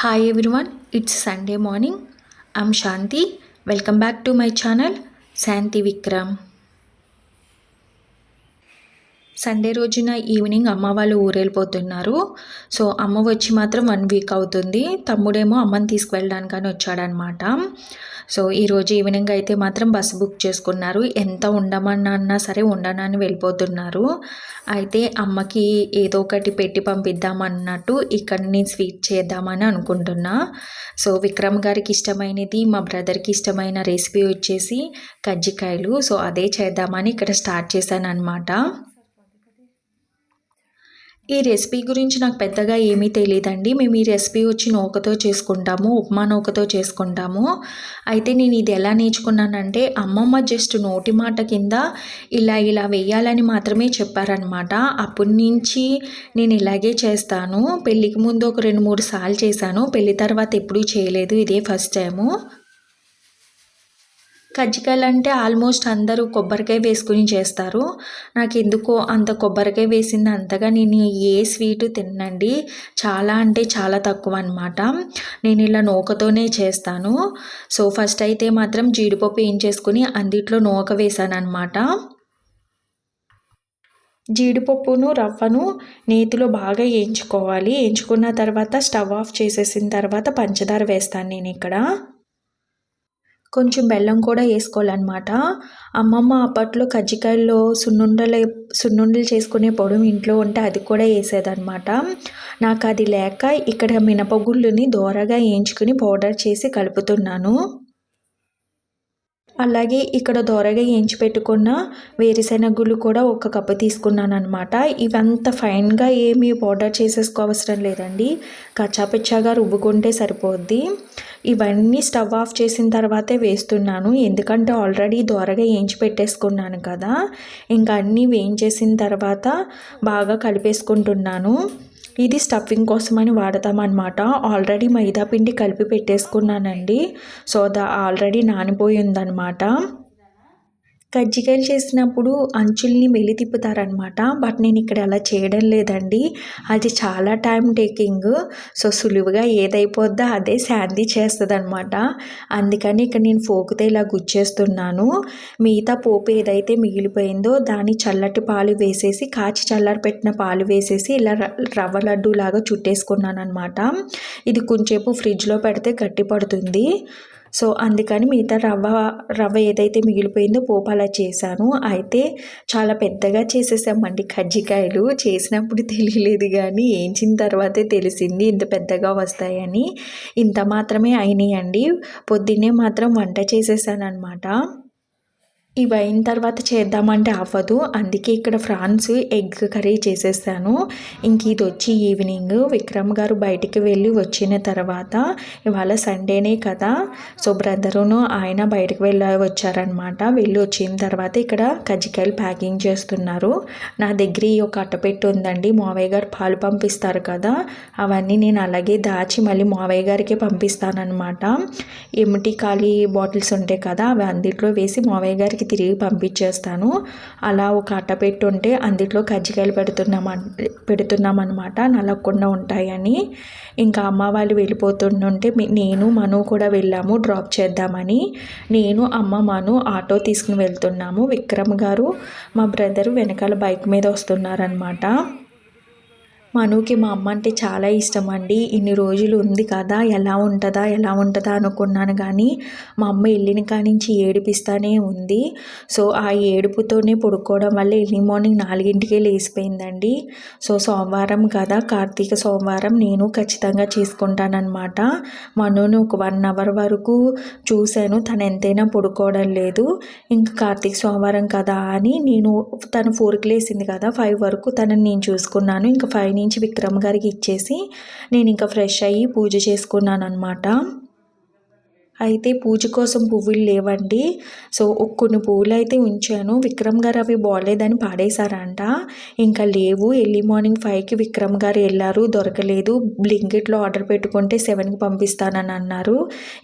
Hi everyone, it's Sunday morning. I'm Shanti. Welcome back to my channel, Santi Vikram. Sunday రోజున evening అమ్మ వాళ్ళు ఊరెళ్ళిపోతున్నారు. So అమ్మ వచ్చి మాత్రం వన్ వీక్ అవుతుంది. తమ్ముడేమో అమ్మని తీసుకువెళ్ళడానికని వచ్చాడనమాట. సో ఈరోజు ఈవినింగ్ అయితే మాత్రం బస్సు బుక్ చేసుకున్నారు. ఎంత ఉండమన్నా సరే ఉండనని వెళ్ళిపోతున్నారు. అయితే అమ్మకి ఏదో ఒకటి పెట్టి పంపిద్దామన్నట్టు ఇక్కడ నేను స్వీట్ చేద్దామని అనుకుంటున్నా. సో విక్రమ్ గారికి ఇష్టమైనది మా బ్రదర్కి ఇష్టమైన రెసిపీ వచ్చేసి కజ్జికాయలు. సో అదే చేద్దామని ఇక్కడ స్టార్ట్ చేశాను అనమాట ఈ రెసిపీ గురించి నాకు పెద్దగా ఏమీ తెలియదండి మేము ఈ రెసిపీ వచ్చి నూకతో చేసుకుంటాము ఉప్మా నూకతో చేసుకుంటాము. అయితే నేను ఇది ఎలా నేర్చుకున్నానంటే అమ్మమ్మ జస్ట్ నోటి మాట కింద ఇలా ఇలా వేయాలని మాత్రమే చెప్పారనమాట అప్పటి నుంచి నేను ఇలాగే చేస్తాను. పెళ్ళికి ముందు ఒక రెండు మూడు సార్లు చేశాను. పెళ్ళి తర్వాత ఎప్పుడూ చేయలేదు. ఇదే ఫస్ట్ టైము. కజ్జికాయలు అంటే ఆల్మోస్ట్ అందరూ కొబ్బరికాయ వేసుకుని చేస్తారు. నాకు ఎందుకో అంత కొబ్బరికాయ వేసింది అంతగా నేను ఏ స్వీటు తినండి చాలా అంటే చాలా తక్కువ అనమాట నేను ఇలా నూకతోనే చేస్తాను. సో ఫస్ట్ అయితే మాత్రం జీడిపప్పు ఏం చేసుకుని అందిట్లో నూక వేసాను అనమాట జీడిపప్పును రవ్వను నేతిలో బాగా వేయించుకోవాలి వేయించుకున్న తర్వాత స్టవ్ ఆఫ్ చేసేసిన తర్వాత పంచదార వేస్తాను నేను ఇక్కడ. కొంచెం బెల్లం కూడా వేసుకోవాలన్నమాట. అమ్మమ్మ అప్పట్లో కజ్జికాయల్లో సున్నుండలు సున్నుండలు చేసుకునే పొడి ఇంట్లో ఉంటే అది కూడా వేసేదన్నమాట. నాకు అది లేక ఇక్కడ మినపగుళ్ళుని దోరగా వేయించుకుని పౌడర్ చేసి కలుపుతున్నాను. అలాగే ఇక్కడ దోరగా వేయించి పెట్టుకున్న వేరుశెనగులు కూడా ఒక కప్పు తీసుకున్నాను అనమాట ఇవంత ఫైన్గా ఏమీ బోర్డర్ చేసేసుకోవసరం లేదండి. కచ్చాపిచ్చాగా రుబ్బుకుంటే సరిపోద్ది. ఇవన్నీ స్టవ్ ఆఫ్ చేసిన తర్వాతే వేస్తున్నాను. ఎందుకంటే ఆల్రెడీ దోరగా వేయించి పెట్టేసుకున్నాను కదా. ఇంకా అన్నీ వేయించేసిన తర్వాత బాగా కలిపేసుకుంటున్నాను. ఇది స్టఫింగ్ కోసమని వాడతామన్నమాట. ఆల్రెడీ మైదా పిండి కలిపి పెట్టేసుకున్నానండి. సో దా ఆల్రెడీ నానిపోయిందనమాట కజ్జికాయలు చేసినప్పుడు అంచుల్ని మెలి తిప్పుతారనమాట బట్ నేను ఇక్కడ అలా చేయడం లేదండి. అది చాలా టైం టేకింగ్. సో సులువుగా ఏదైపోద్దో అదే శాంతి చేస్తుంది అనమాట అందుకని ఇక్కడ నేను ఫోకుతో ఇలా గుచ్చేస్తున్నాను. మిగతా పోపు ఏదైతే మిగిలిపోయిందో దాన్ని చల్లటి పాలు వేసేసి కాచి చల్లారి పెట్టిన పాలు వేసేసి ఇలా రవ్వ లడ్డు లాగా చుట్టేసుకున్నాను అనమాట ఇది కొంచెంసేపు ఫ్రిడ్జ్లో పెడితే గట్టి పడుతుంది సో అందుకని మిగతా రవ్వ రవ్వ ఏదైతే మిగిలిపోయిందో పోపాలా చేశాను. అయితే చాలా పెద్దగా చేసేసామండి కజ్జికాయలు. చేసినప్పుడు తెలియలేదు కానీ వేయించిన తర్వాతే తెలిసింది ఇంత పెద్దగా వస్తాయని. ఇంత మాత్రమే అయినాయండి. పొద్దున్నే మాత్రం వంట చేసేసాను అనమాట ఇవి అయిన తర్వాత చేద్దామంటే అవ్వదు. అందుకే ఇక్కడ ఫ్రాన్స్ ఎగ్ కర్రీ చేసేసాను. ఇంక ఇది వచ్చి ఈవినింగ్ విక్రమ్ గారు బయటికి వెళ్ళి వచ్చిన తర్వాత ఇవాళ సండేనే కదా. సో బ్రదరును ఆయన బయటకు వెళ్ళి వచ్చారనమాట వెళ్ళి వచ్చిన తర్వాత ఇక్కడ కజ్జికాయలు ప్యాకింగ్ చేస్తున్నారు. నా దగ్గర ఈ ఒక అట్టపెట్టు ఉందండి. మావయ్య గారు పాలు పంపిస్తారు కదా. అవన్నీ నేను అలాగే దాచి మళ్ళీ మావయ్య గారికి పంపిస్తానమాట ఎమిటి ఖాళీ బాటిల్స్ ఉంటాయి కదా అవి అందుట్లో వేసి మావయ్య గారికి తిరిగి పంపించేస్తాను. అలా ఒక అట్ట పెట్టుంటే అందులో కజ్జికాయలు పెడుతున్నాం అనమాట నలగకుండా ఉంటాయని. ఇంకా అమ్మ వాళ్ళు వెళ్ళిపోతుంటే నేను మను కూడా వెళ్ళాము డ్రాప్ చేద్దామని. నేను అమ్మ మను ఆటో తీసుకుని వెళ్తున్నాము. విక్రమ్ గారు మా బ్రదర్ వెనకాల బైక్ మీద వస్తున్నారనమాట మనుకి మా అమ్మ అంటే చాలా ఇష్టం అండి ఇన్ని రోజులు ఉంది కదా ఎలా ఉంటుందా ఎలా ఉంటుందా అనుకున్నాను కానీ మా అమ్మ వెళ్ళిన కానించి ఏడిపిస్తానే ఉంది. సో ఆ ఏడుపుతోనే పడుకోవడం వల్ల ఎర్లీ మార్నింగ్ నాలుగింటికే లేచిపోయిందండి. సో సోమవారం కదా కార్తీక సోమవారం నేను ఖచ్చితంగా చేసుకుంటానమాట మనోని ఒక వన్ అవర్ వరకు చూశాను తను ఎంతైనా పడుకోవడం లేదు. ఇంకా కార్తీక సోమవారం కదా అని నేను తను ఫోర్కి లేసింది కదా ఫైవ్ వరకు తనని నేను చూసుకున్నాను. ఇంకా ఫైవ్ నుంచి విక్రమ్ గారికి ఇచ్చేసి నేను ఇంకా ఫ్రెష్ అయ్యి పూజ చేసుకున్నాను అనమాట అయితే పూజ కోసం పువ్వులు లేవండి. సో కొన్ని పువ్వులు అయితే ఉంచాను. విక్రమ్ గారు అవి బాగాలేదని పాడేశారంట. ఇంకా లేవు. ఎర్లీ మార్నింగ్ ఫైవ్కి విక్రమ్ గారు వెళ్ళారు. దొరకలేదు. బ్లింకెట్లో ఆర్డర్ పెట్టుకుంటే సెవెన్కి పంపిస్తానని అన్నారు.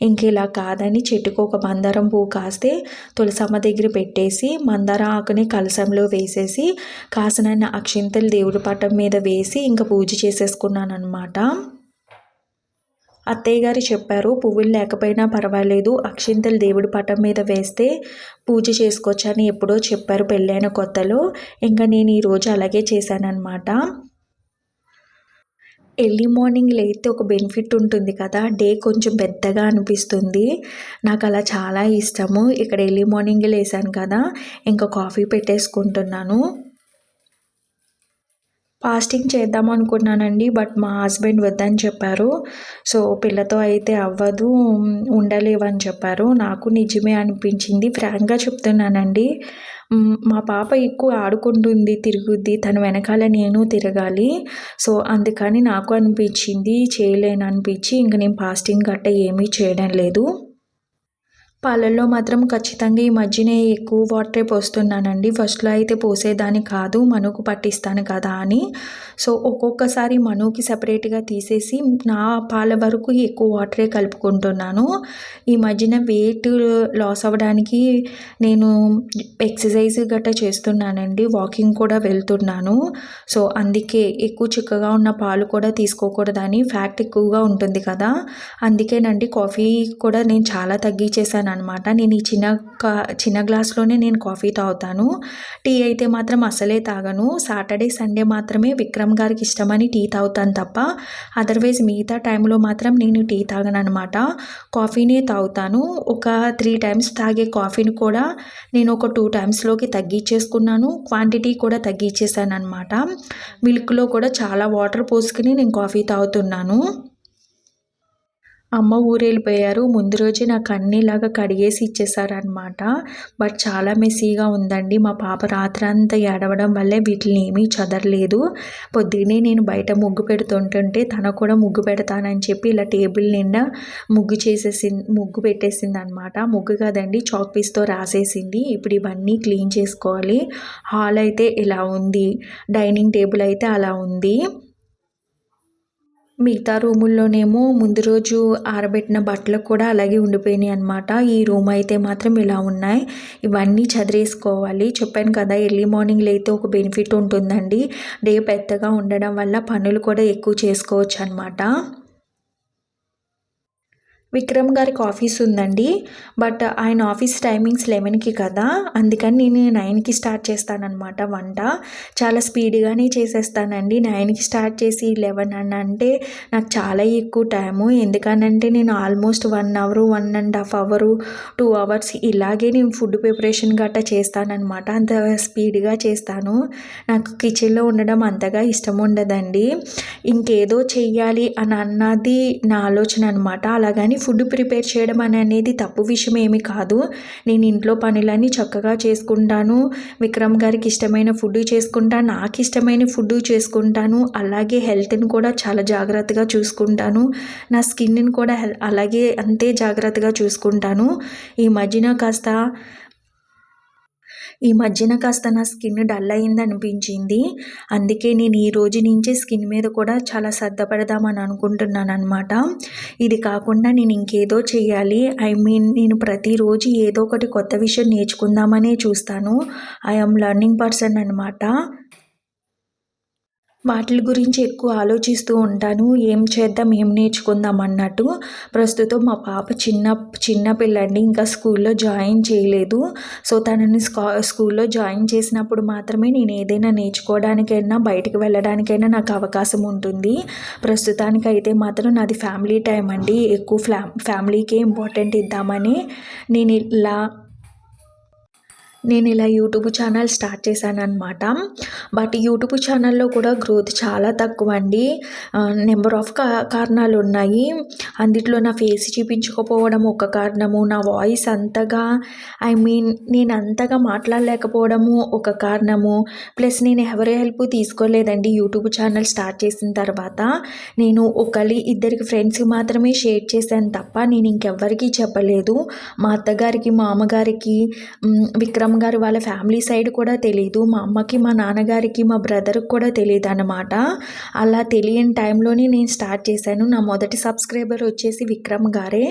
ఇంక ఇలా కాదని చెట్టుకు ఒక మందారం పువ్వు కాస్తే తులసమ్మ దగ్గర పెట్టేసి మందార ఆకుని కలసంలో వేసేసి కాసిన అక్షింతలు దేవుడి పటం మీద వేసి ఇంకా పూజ చేసేసుకున్నాను అనమాట అత్తయ్య గారు చెప్పారు పువ్వులు లేకపోయినా పర్వాలేదు. అక్షింతలు దేవుడి పటం మీద వేస్తే పూజ చేసుకోవచ్చని ఎప్పుడో చెప్పారు పెళ్ళైన కొత్తలో. ఇంకా నేను ఈరోజు అలాగే చేశానన్నమాట. ఎర్లీ మార్నింగ్ లేతే ఒక బెనిఫిట్ ఉంటుంది కదా. డే కొంచెం పెద్దగా అనిపిస్తుంది. నాకు అలా చాలా ఇష్టము. ఇక్కడ ఎర్లీ మార్నింగ్ లేసాను కదా. ఇంకా కాఫీ పెట్టేసుకుంటున్నాను. ఫాస్టింగ్ చేద్దాం అనుకున్నానండి బట్ మా హస్బెండ్ వద్దని చెప్పారు. సో పిల్లతో అయితే అవ్వదు ఉండలేవని చెప్పారు. నాకు నిజమే అనిపించింది. ఫ్రాంక్గా చెప్తున్నానండి మా పాప ఎక్కువ ఆడుకుంటుంది తిరుగుద్ది తన వెనకాల నేను తిరగాలి. సో అందుకని నాకు అనిపించింది చేయలేను అనిపించి ఇంక నేను ఫాస్టింగ్ గట్ట ఏమీ చేయడం లేదు. పాలల్లో మాత్రం ఖచ్చితంగా ఈ మధ్యనే ఎక్కువ వాటరే పోస్తున్నానండి. ఫస్ట్లో అయితే పోసేదాన్ని కాదు మనుకు పట్టిస్తాను కదా అని. సో ఒక్కొక్కసారి మనుకి సపరేట్గా తీసేసి నా పాల వరకు ఎక్కువ వాటరే కలుపుకుంటున్నాను. ఈ మధ్యన వెయిట్ లాస్ అవ్వడానికి నేను ఎక్సర్సైజ్ గట్రా చేస్తున్నానండి. వాకింగ్ కూడా వెళ్తున్నాను. సో అందుకే ఎక్కువ చిక్కగా ఉన్న పాలు కూడా తీసుకోకూడదని ఫ్యాక్ట్ ఎక్కువగా ఉంటుంది కదా. అందుకేనండి కాఫీ కూడా నేను చాలా తగ్గించేసాను అనమాట నేను ఈ చిన్న కా చిన్న గ్లాస్లోనే నేను కాఫీ తాగుతాను. టీ అయితే మాత్రం అసలే తాగను. సాటర్డే సండే మాత్రమే విక్రమ్ గారికి ఇష్టమని టీ తాగుతాను తప్ప అదర్వైజ్ మిగతా టైంలో మాత్రం నేను టీ తాగను అనమాట కాఫీనే తాగుతాను. ఒక త్రీ టైమ్స్ తాగే కాఫీని కూడా నేను ఒక టూ టైమ్స్లోకి తగ్గించేసుకున్నాను. క్వాంటిటీ కూడా తగ్గించేసాను అనమాట మిల్క్లో కూడా చాలా వాటర్ పోసుకుని నేను కాఫీ తాగుతున్నాను. అమ్మ ఊరు వెళ్ళిపోయారు ముందు రోజే నాకు అన్నిలాగా కడిగేసి ఇచ్చేసారనమాట బట్ చాలా మెస్సీగా ఉందండి. మా పాప రాత్రి అంతా ఏడవడం వల్లే వీటిని ఏమీ చదరలేదు. పొద్దున్నే నేను బయట ముగ్గు పెడుతుంటుంటే తన కూడా ముగ్గు పెడతానని చెప్పి ఇలా టేబుల్ నిండా ముగ్గు చేసేసి ముగ్గు పెట్టేసింది అనమాట ముగ్గు కాదండి చాక్ పీస్తో రాసేసింది. ఇప్పుడు ఇవన్నీ క్లీన్ చేసుకోవాలి. హాల్ అయితే ఇలా ఉంది. డైనింగ్ టేబుల్ అయితే అలా ఉంది. మిగతా రూముల్లోనేమో ముందు రోజు ఆరబెట్టిన బట్టలు కూడా అలాగే ఉండిపోయినాయి అనమాట ఈ రూమ్ అయితే మాత్రం ఇలా ఉన్నాయి. ఇవన్నీ చదివేసుకోవాలి. చెప్పాను కదా ఎర్లీ మార్నింగ్ అయితే ఒక బెనిఫిట్ ఉంటుందండి. డే పెద్దగా ఉండడం వల్ల పనులు కూడా ఎక్కువ చేసుకోవచ్చు అనమాట విక్రమ్ గారికి ఆఫీస్ ఉందండి. బట్ ఆయన ఆఫీస్ టైమింగ్స్ లెవెన్కి కదా. అందుకని నేను నైన్కి స్టార్ట్ చేస్తానన్నమాట వంట. చాలా స్పీడ్గానే చేసేస్తానండి. నైన్కి స్టార్ట్ చేసి లెవెన్ అని అంటే నాకు చాలా ఎక్కువ టైము. ఎందుకనంటే నేను almost one hour one and half hour two hours ఇలాగే నేను ఫుడ్ ప్రిపరేషన్ గట్టా చేస్తానన్నమాట. అంత స్పీడ్గా చేస్తాను. నాకు కిచెన్లో ఉండడం అంతగా ఇష్టం ఉండదండి. ఇంకేదో చెయ్యాలి అని అన్నది నా ఆలోచన అనమాట అలాగని ఫుడ్ ప్రిపేర్ చేయడం అనేది తప్పు విషయం ఏమి కాదు. నేను ఇంట్లో పనులన్నీ చక్కగా చేసుకుంటాను. విక్రమ్ గారికి ఇష్టమైన ఫుడ్ చేసుకుంటాను. నాకు ఇష్టమైన ఫుడ్ చేసుకుంటాను. అలాగే హెల్త్ని కూడా చాలా జాగ్రత్తగా చూసుకుంటాను. నా స్కిన్ని కూడా అలాగే అంతే జాగ్రత్తగా చూసుకుంటాను. ఈ మధ్యన కాస్త ఈ మధ్యన కాస్త నా స్కిన్ డల్ అయింది అనిపించింది అందుకే నేను ఈ రోజు నుంచి స్కిన్ మీద కూడా చాలా సర్దపడదామని అనుకుంటున్నాను అనమాట ఇది కాకుండా నేను ఇంకేదో చేయాలి. ఐ మీన్ నేను ప్రతిరోజు ఏదో ఒకటి కొత్త విషయం నేర్చుకుందామనే చూస్తాను. ఐఎమ్ లర్నింగ్ పర్సన్ అనమాట వాటి గురించి ఎక్కువ ఆలోచిస్తూ ఉంటాను. ఏం చేద్దాం ఏం నేర్చుకుందాం అన్నట్టు. ప్రస్తుతం మా పాప చిన్న చిన్న పిల్లండి ఇంకా స్కూల్లో జాయిన్ చేయలేదు. సో తనని స్కా స్కూల్లో జాయిన్ చేసినప్పుడు మాత్రమే నేను ఏదైనా నేర్చుకోవడానికైనా బయటికి వెళ్ళడానికైనా నాకు అవకాశం ఉంటుంది. ప్రస్తుతానికి అయితే మాత్రం నాది ఫ్యామిలీ టైం అండి. ఎక్కువ ఫ్యా ఫ్యామిలీకే ఇంపార్టెంట్ ఇద్దామని నేను ఇలా నేను ఇలా యూట్యూబ్ ఛానల్ స్టార్ట్ చేశాను అనమాట బట్ యూట్యూబ్ ఛానల్లో కూడా గ్రోత్ చాలా తక్కువ అండి నెంబర్ ఆఫ్ కారణాలు ఉన్నాయి అందుట్లో నా ఫేస్ చూపించుకోపోవడం ఒక కారణము నా వాయిస్ అంతగా ఐ మీన్ నేను అంతగా మాట్లాడలేకపోవడము ఒక కారణము. ప్లస్ నేను ఎవరి హెల్ప్ తీసుకోలేదండి యూట్యూబ్ ఛానల్ స్టార్ట్ చేసిన తర్వాత. నేను ఒకరి ఇద్దరికి ఫ్రెండ్స్కి మాత్రమే షేర్ చేశాను తప్ప నేను ఇంకెవ్వరికీ చెప్పలేదు. మా అత్తగారికి మా అమ్మగారికి విక్రమ్ అమ్మగారు వాళ్ళ ఫ్యామిలీ సైడ్ కూడా తెలియదు మా అమ్మకి మా నాన్నగారికి మా బ్రదర్కి కూడా తెలియదు అనమాట అలా తెలియని టైంలోనే నేను స్టార్ట్ చేశాను. నా మొదటి సబ్స్క్రైబర్ వచ్చేసి విక్రమ్ గారే.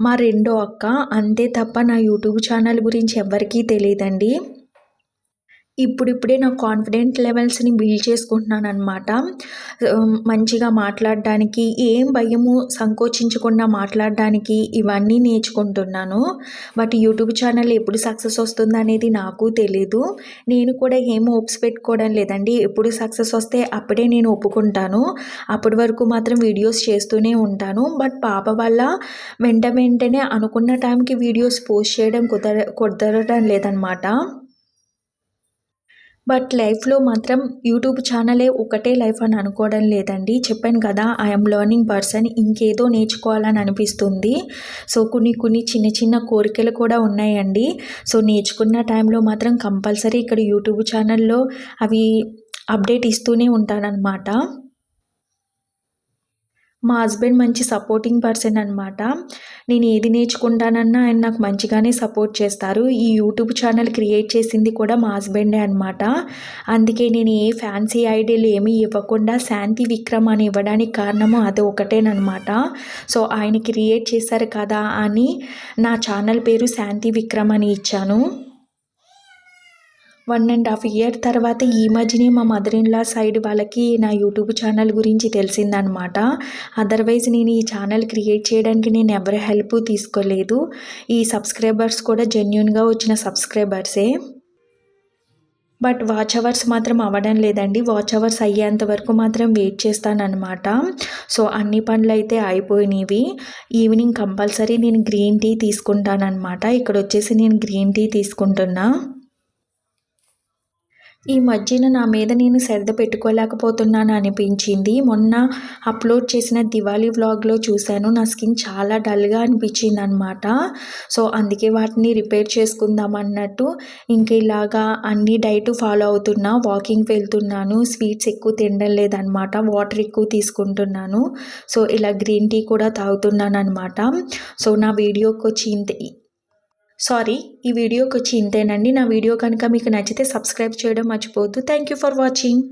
మా రెండో అక్క. అంతే తప్ప నా యూట్యూబ్ ఛానల్ గురించి ఎవ్వరికీ తెలియదండి ఇప్పుడిప్పుడే నా కాన్ఫిడెంట్ లెవెల్స్ని బిల్డ్ చేసుకుంటున్నాను అనమాట మంచిగా మాట్లాడడానికి ఏం భయము సంకోచించకుండా మాట్లాడడానికి ఇవన్నీ నేర్చుకుంటున్నాను. బట్ యూట్యూబ్ ఛానల్ ఎప్పుడు సక్సెస్ వస్తుంది అనేది నాకు తెలీదు. నేను కూడా ఏం ఓప్స్ పెట్టుకోవడం లేదండి. ఎప్పుడు సక్సెస్ వస్తే అప్పుడే నేను ఒప్పుకుంటాను. అప్పటి వరకు మాత్రం వీడియోస్ చేస్తూనే ఉంటాను. బట్ పాప వల్ల వెంట వెంటనే అనుకున్న టైంకి వీడియోస్ పోస్ట్ చేయడం కుదర కుదరడం లేదనమాట బట్ లైఫ్లో మాత్రం యూట్యూబ్ ఛానలే ఒకటే లైఫ్ అని అనుకోవడం లేదండి. చెప్పాను కదా ఐఎమ్ లర్నింగ్ పర్సన్ ఇంకేదో నేర్చుకోవాలని అనిపిస్తుంది. సో కొన్ని కొన్ని చిన్న చిన్న కోరికలు కూడా ఉన్నాయండి. సో నేర్చుకున్న టైంలో మాత్రం కంపల్సరీ ఇక్కడ యూట్యూబ్ ఛానల్లో అవి అప్డేట్ ఇస్తూనే ఉంటానన్నమాట. మా హస్బెండ్ మంచి సపోర్టింగ్ పర్సన్ అనమాట నేను ఏది నేర్చుకుంటానన్నా ఆయన నాకు మంచిగానే సపోర్ట్ చేస్తారు. ఈ యూట్యూబ్ ఛానల్ క్రియేట్ చేసింది కూడా మా హస్బెండే అనమాట అందుకే నేను ఏ ఫ్యాన్సీ ఐడియాలు ఏమీ ఇవ్వకుండా శాంతి విక్రమ్ అని ఇవ్వడానికి కారణము అది ఒకటేనమాట సో ఆయన క్రియేట్ చేశారు కదా అని నా ఛానల్ పేరు శాంతి విక్రమ్ అని ఇచ్చాను. వన్ అండ్ హాఫ్ ఇయర్ తర్వాత ఈ మధ్యనే మా మదర్ ఇన్ లా సైడ్ వాళ్ళకి నా యూట్యూబ్ ఛానల్ గురించి తెలిసిందనమాట అదర్వైజ్ నేను ఈ ఛానల్ క్రియేట్ చేయడానికి నేను ఎవరి హెల్ప్ తీసుకోలేదు. ఈ సబ్స్క్రైబర్స్ కూడా జెన్యున్గా వచ్చిన సబ్స్క్రైబర్సే. బట్ వాచ్ అవర్స్ మాత్రం అవ్వడం లేదండి. వాచ్ అవర్స్ అయ్యేంత వరకు మాత్రం వెయిట్ చేస్తానన్నమాట. సో అన్ని పనులు అయితే అయిపోయినవి. ఈవినింగ్ కంపల్సరీ నేను గ్రీన్ టీ తీసుకుంటానమాట ఇక్కడ వచ్చేసి నేను గ్రీన్ టీ తీసుకుంటున్నా. ఈ మధ్యన నా మీద నేను శ్రద్ధ పెట్టుకోలేకపోతున్నాను అనిపించింది. మొన్న అప్లోడ్ చేసిన దివాళీ వ్లాగ్లో చూశాను. నా స్కిన్ చాలా డల్గా అనిపించింది అనమాట సో అందుకే వాటిని రిపేర్ చేసుకుందాం అన్నట్టు ఇంక ఇలాగా అన్ని డైట్ ఫాలో అవుతున్నా వాకింగ్ వెళ్తున్నాను స్వీట్స్ ఎక్కువ తినడం లేదనమాట వాటర్ ఎక్కువ తీసుకుంటున్నాను. సో ఇలా గ్రీన్ టీ కూడా తాగుతున్నాను అనమాట సో నా వీడియోకి వచ్చి ఇంత సారీ ఈ వీడియోకి వచ్చి ఇంతేనండి. నా వీడియో కనుక మీకు నచ్చితే సబ్స్క్రైబ్ చేయడం మర్చిపోవద్దు. Thank you for watching